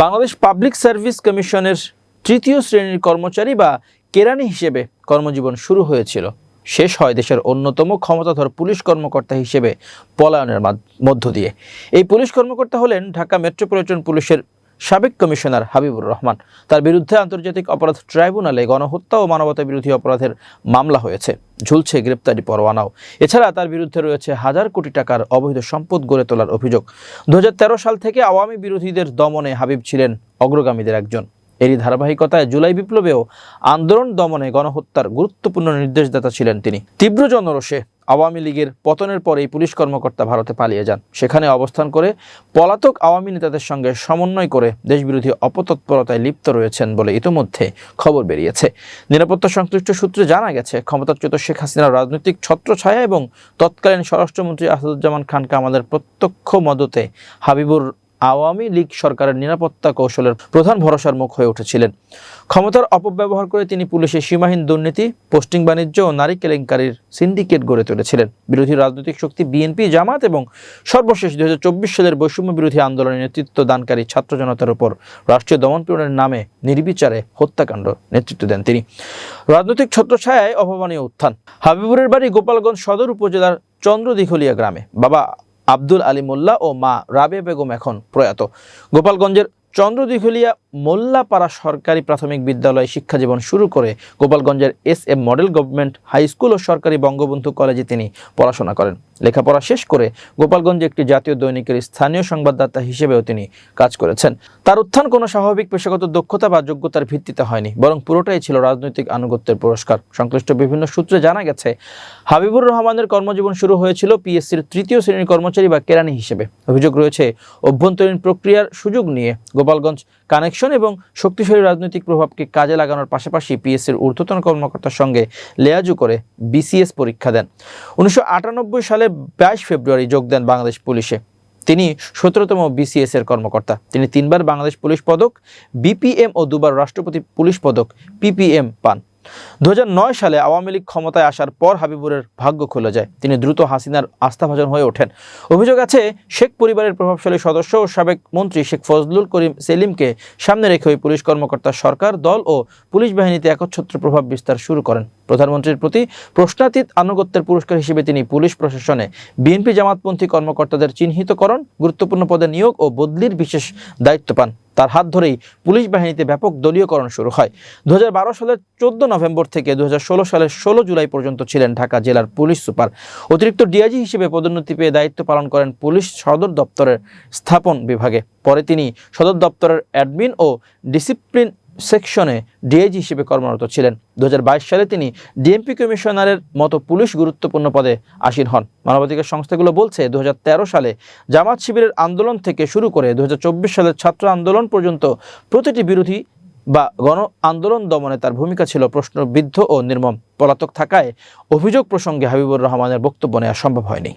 Bangladesh public service কমিশনের তৃতীয় শ্রেণির কর্মচারী বা কেরানি হিসেবে কর্মজীবন শুরু হয়েছিল। শেষ হয় দেশের অন্যতম ক্ষমতাধর পুলিশ কর্মকর্তা হিসেবে পলায়নের মধ্য দিয়ে। এই পুলিশ কর্মকর্তা হলেন ঢাকা মেট্রোপলিটন পুলিশের সাবেক কমিশনার হাবিবুর রহমান। তার বিরুদ্ধে আন্তর্জাতিক অপরাধ ট্রাইব্যুনালে গণহত্যা ও মানবতা বিরোধী অপরাধের মামলা হয়েছে। ঝুলছে গ্রেপ্তারি পরোয়ানাও। এছাড়া তার বিরুদ্ধে রয়েছে হাজার কোটি টাকার অবৈধ সম্পদ গড়ে তোলার অভিযোগ। দু হাজার তেরো সাল থেকে আওয়ামী বিরোধীদের দমনে হাবিব ছিলেন অগ্রগামীদের একজন। এরই ধারাবাহিকতায় জুলাই বিপ্লবেও আন্দোলন দমনে গণহত্যার গুরুত্বপূর্ণ নির্দেশদাতা ছিলেন তিনি। তীব্র জনরোষে আওয়ামী লীগের পতনের পরেই পুলিশ কর্মকর্তা ভারতে পালিয়ে যান। সেখানে অবস্থান করে পলাতক আওয়ামী নেতাদের সঙ্গে সমন্বয় করে দেশবিরোধী অপতৎপরতায় লিপ্ত রয়েছেন বলে ইতোমধ্যে খবর বেরিয়েছে। নিরাপত্তা সংশ্লিষ্ট সূত্রে জানা গেছে, ক্ষমতাচ্যুত শেখ হাসিনার রাজনৈতিক ছত্রছায়া এবং তৎকালীন স্বরাষ্ট্রমন্ত্রী আসাদুজ্জামান খান কামালের প্রত্যক্ষ মদতে হাবিবুর আওয়ামী লীগ সরকারের নিরাপত্তা কৌশলের প্রধান ভরসার মুখ হয়ে উঠেছিলেন। ক্ষমতার অপব্যবহার করে তিনি পুলিশের সীমাহীন দুর্নীতি, পোস্টিং বাণিজ্য ও নারী কেলেঙ্কারির সিন্ডিকেট গড়ে তুলেছিলেন। বিরোধী রাজনৈতিক শক্তি বিএনপি জামাত এবং সর্বশেষ দু হাজার চব্বিশ সালের বৈষম্য বিরোধী আন্দোলনে নেতৃত্ব দানকারী ছাত্র জনতার উপর রাষ্ট্রীয় দমনপীড়নের নামে নির্বিচারে হত্যাকাণ্ড নেতৃত্ব দেন তিনি। রাজনৈতিক ছত্রছায়ায় অভাবনীয় উত্থান। হাবিবুরের বাড়ি গোপালগঞ্জ সদর উপজেলার চন্দ্রদিঘলিয়া গ্রামে। বাবা আব্দুল আলী মোল্লা ও মা রাবে বেগম এখন প্রয়াত। গোপালগঞ্জের চন্দ্রদিঘলিয়া মোল্লাপাড়া সরকারি প্রাথমিক বিদ্যালয়ে শিক্ষাজীবন শুরু করে গোপালগঞ্জের S M model government high school ও সরকারি বঙ্গবন্ধু কলেজে তিনি পড়াশোনা করেন। লেখাপড়া শেষ করে গোপালগঞ্জে একটি জাতীয় দৈনিকের স্থানীয় সংবাদদাতা হিসেবেও তিনি কাজ করেছেন। তার উত্থান কোনো স্বাভাবিক, পেশাগত দক্ষতা বা যোগ্যতার ভিত্তিতে হয়নি, বরং পুরোটাই ছিল রাজনৈতিক আনুগত্যের পুরস্কার। সংশ্লিষ্ট বিভিন্ন সূত্রে জানা গেছে, হাবিবুর রহমানের কর্মজীবন শুরু হয়েছিল পিএসসির তৃতীয় শ্রেণির কর্মচারী বা কেরানি হিসেবে। অভিযোগ রয়েছে, অভ্যন্তরীণ প্রক্রিয়ার সুযোগ নিয়ে গোপালগঞ্জ কানেকশন এবং শক্তিশালী রাজনৈতিক প্রভাবকে কাজে লাগানোর পাশাপাশি পিএসসির ঊর্ধ্বতন কর্মকর্তার সঙ্গে লেয়াজু করে বিসিএস পরীক্ষা দেন। উনিশশো আটানব্বই সালে বাইশ ফেব্রুয়ারি যোগ দেন বাংলাদেশ পুলিশে। তিনি সতেরোতম বিসিএস এর কর্মকর্তা। তিনি তিনবার বাংলাদেশ পুলিশ পদক, বিপিএম ও দুবার রাষ্ট্রপতি পুলিশ পদক, পিপিএম পান। দু হাজার নয় সালে আওয়ামী লীগ ক্ষমতায় আসার পর হাবিবুরের ভাগ্য খুলে যায়। তিনি দ্রুত হাসিনার আস্থাভাজন হয়ে ওঠেন। অভিযোগ আছে, শেখ পরিবারের প্রভাবশালী সদস্য ও সাবেক মন্ত্রী শেখ ফজলুল করিম সেলিমকে সামনে রেখে ওই পুলিশ কর্মকর্তা সরকার, দল ও পুলিশ বাহিনীতে একচ্ছত্র প্রভাব বিস্তার শুরু করেন। প্রধানমন্ত্রীর প্রতি প্রশ্নাতীত আনুগত্যের পুরস্কার হিসেবে তিনি পুলিশ প্রশাসনে বিএনপি জামাতপন্থী কর্মকর্তাদের চিহ্নিতকরণ, গুরুত্বপূর্ণ পদে নিয়োগ ও বদলির বিশেষ দায়িত্ব পান। তার হাত ধরেই পুলিশ বাহিনীতে ব্যাপক দলীয়করণ শুরু হয়। দু হাজার বারো সালের চোদ্দ নভেম্বর থেকে দু হাজার ষোলো সালের ষোলো জুলাই পর্যন্ত ছিলেন ঢাকা জেলার পুলিশ সুপার। অতিরিক্ত ডিআইজি হিসেবে পদোন্নতি পেয়ে দায়িত্ব পালন করেন পুলিশ সদর দপ্তরের স্থাপন বিভাগে। পরে তিনি সদর দপ্তরের অ্যাডমিন ও ডিসিপ্লিন সেকশনে ডিআইজি হিসেবে কর্মরত ছিলেন। দু হাজার বাইশ সালে তিনি ডিএমপি কমিশনারের মতো পুলিশ গুরুত্বপূর্ণ পদে আসীন হন। মানবাধিকার সংস্থাগুলো বলছে দু হাজার তেরো সালে জামাত শিবিরের আন্দোলন থেকে শুরু করে দু হাজার চব্বিশ সালের ছাত্র আন্দোলন পর্যন্ত প্রতিটি বিরোধী বা গণ আন্দোলন দমনে তার ভূমিকা ছিল প্রশ্নবিদ্ধ ও নির্মম। পলাতক থাকায় অভিযোগ প্রসঙ্গে হাবিবুর রহমানের বক্তব্য নেওয়া সম্ভব হয়নি।